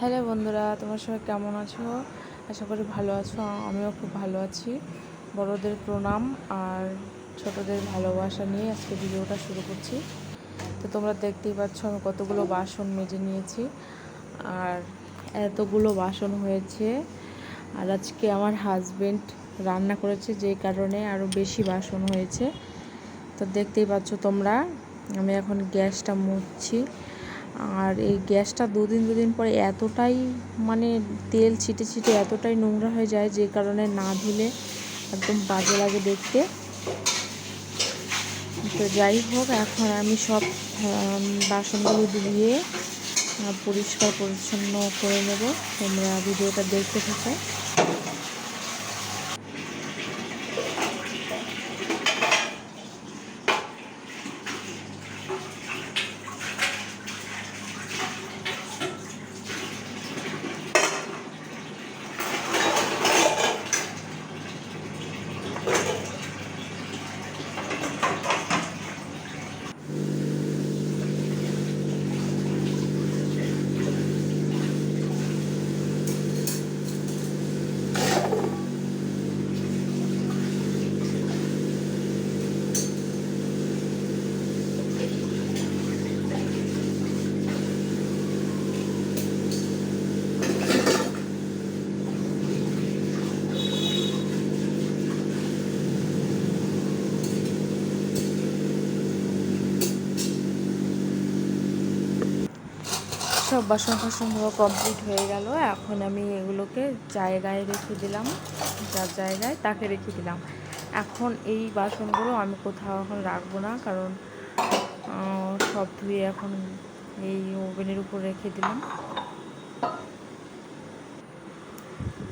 Hello বন্ধুরা, তোমার সবাই কেমন আছো? আশা করি ভালো আছো, আমিও খুব ভালো আছি। বড়দের প্রণাম আর ছোটদের ভালোবাসা নিয়ে আজকে ভিডিওটা শুরু করছি। তো তোমরা দেখতেই পাচ্ছ, আমি কতগুলো বাসন মেজে নিয়েছি আর এতগুলো বাসন হয়েছে। আর আজকে আমার হাজবেন্ড রান্না করেছে যেই কারণে আরও বেশি বাসন হয়েছে। তো দেখতেই পাচ্ছ তোমরা, আমি এখন গ্যাসটা মুছছি। আর এই গ্যাসটা দুদিন দুদিন পরে এতটাই মানে তেল ছিটে ছিটে এতটাই নোংরা হয়ে যায় যে কারণে না ধুলে একদম বাজে লাগে দেখতে। তো যাই হোক, এখন আমি সব বাসনগুলো ধুয়ে পরিষ্কার পরিচ্ছন্ন করে নেব। তোমরা ভিডিওটা দেখতে থাকো। সব বাসন টাসনগুলো কমপ্লিট হয়ে গেল। এখন আমি এগুলোকে জায়গায় রেখে দিলাম। যার জায়গায় তাকে রেখে দিলাম। এখন এই বাসনগুলো আমি কোথাও এখন রাখব না, কারণ সব ধুয়ে এখন এই ওভেনের উপর রেখে দিলাম।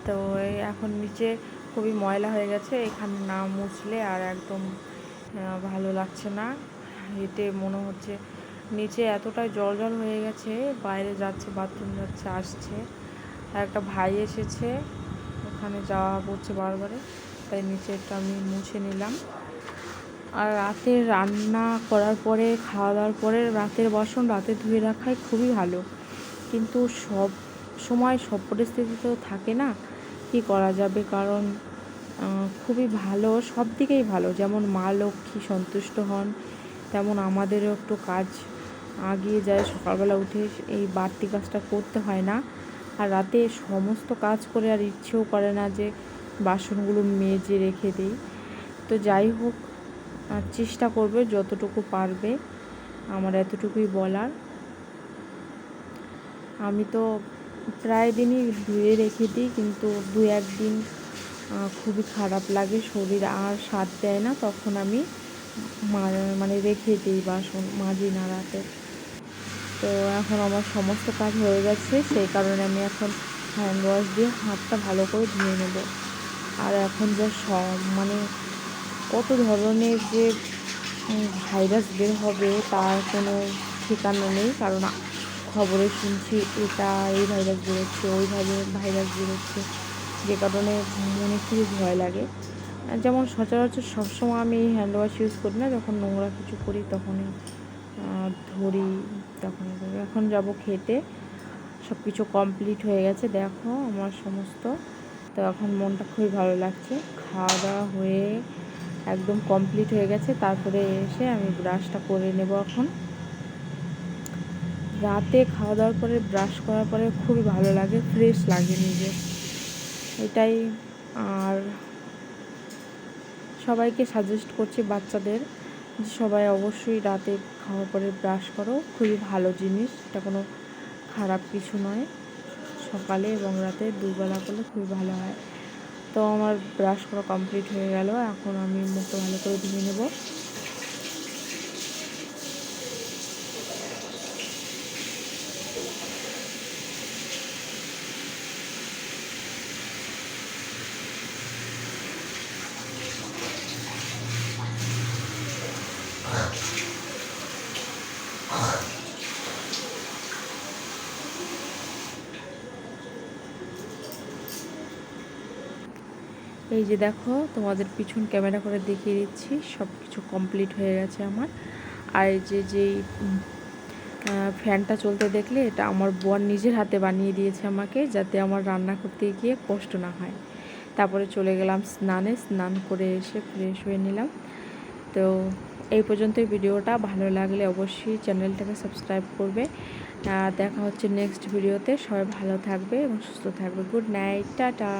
তো এখন নিচে খুবই ময়লা হয়ে গেছে, এখানে না মুছলে আর একদম ভালো লাগছে না। এতে মনে হচ্ছে নিচে এতটাই জল জল হয়ে গেছে, বাইরে যাচ্ছে বাথরুম যাচ্ছে, আসছে। আর একটা ভাই এসেছে, ওখানে যাওয়া পড়ছে বারবারে, তাই নিচেরটা আমি মুছে নিলাম। আর রাতে রান্না করার পরে, খাওয়া দাওয়ার পরে রাতের বাসন রাতে ধুয়ে রাখাই খুবই ভালো। কিন্তু সব সময় সব পরিস্থিতিতেও থাকে না, কি করা যাবে? কারণ খুবই ভালো, সব দিকেই ভালো। যেমন মা লক্ষ্মী সন্তুষ্ট হন, তেমন আমাদেরও একটু কাজ আগিয়ে যায়, সকালবেলা উঠে এই বাড়তি কাজটা করতে হয় না। আর রাতে সমস্ত কাজ করে আর ইচ্ছেও করে না যে বাসনগুলো মেজে রেখে দিই। তো যাই হোক চেষ্টা করবে যতটুকু পারবে, আমার এতটুকুই বলার। আমি তো প্রায় দিনই ধুয়ে রেখে দিই, কিন্তু দু একদিন খুবই খারাপ লাগে, শরীর আর স্বাদ দেয় না, তখন আমি মানে রেখে দিই বাসন মাজি না রাতে। তো এখন আমার সমস্ত কাজ হয়ে গেছে, সেই কারণে আমি এখন হ্যান্ড ওয়াশ দিয়ে হাতটা ভালো করে ধুয়ে নেব। আর এখন যা সব মানে কত ধরনের যে ভাইরাস বের হবে তার কোনো ঠিকানা নেই, কারণ খবরে শুনছি এটা, এই ভাইরাস বেরোচ্ছে, ওই ভাইরাস বেরোচ্ছে, যে কারণে মনে খুবই ভয় লাগে। যেমন সচরাচর সবসময় আমি হ্যান্ড ওয়াশ ইউজ করি না, যখন নোংরা কিছু করি তখনই ধরি, তখন এখন যাব খেতে। সব কিছু কমপ্লিট হয়ে গেছে, দেখো আমার সমস্ত। তো এখন মনটা খুবই ভালো লাগছে। খাওয়া দাওয়া হয়ে একদম কমপ্লিট হয়ে গেছে। তারপরে এসে আমি ব্রাশটা করে নেব এখন। রাতে খাওয়া দাওয়ার পরে ব্রাশ করার পরে খুবই ভালো লাগে ফ্রেশ লাগে নিজে। এটাই আর সবাইকে সাজেস্ট করছি বাচ্চাদের। সবাই অবশ্যই রাতে খাওয়ার পরে ব্রাশ করো। খুবই ভালো জিনিস। এটা কোনো খারাপ কিছু নয়। সকালে এবং রাতে দুবেলা করলে খুবই ভালো হয়। তো আমার ব্রাশ করা কমপ্লিট হয়ে গেল। এখন আমি মুখটা ভালো করে ধুয়ে নেব। এই যে দেখো, তোমাদের পিছন ক্যামেরা করে দেখিয়ে দিচ্ছি সব কিছু কমপ্লিট হয়ে গেছে আমার। আর এই যে যেই ফ্যানটা চলতে দেখলে, এটা আমার বোন নিজের হাতে বানিয়ে দিয়েছে আমাকে, যাতে আমার রান্না করতে গিয়ে কষ্ট না হয়। তারপরে চলে গেলাম স্নানে, স্নান করে এসে ফ্রেশ হয়ে নিলাম। তো এই পর্যন্ত ভিডিওটা। ভালো লাগলে অবশ্যই চ্যানেলটাকে সাবস্ক্রাইব করবে। দেখা হচ্ছে নেক্সট ভিডিওতে সবাই ভালো থাকবে এবং সুস্থ থাকবে। Good night. টাটা।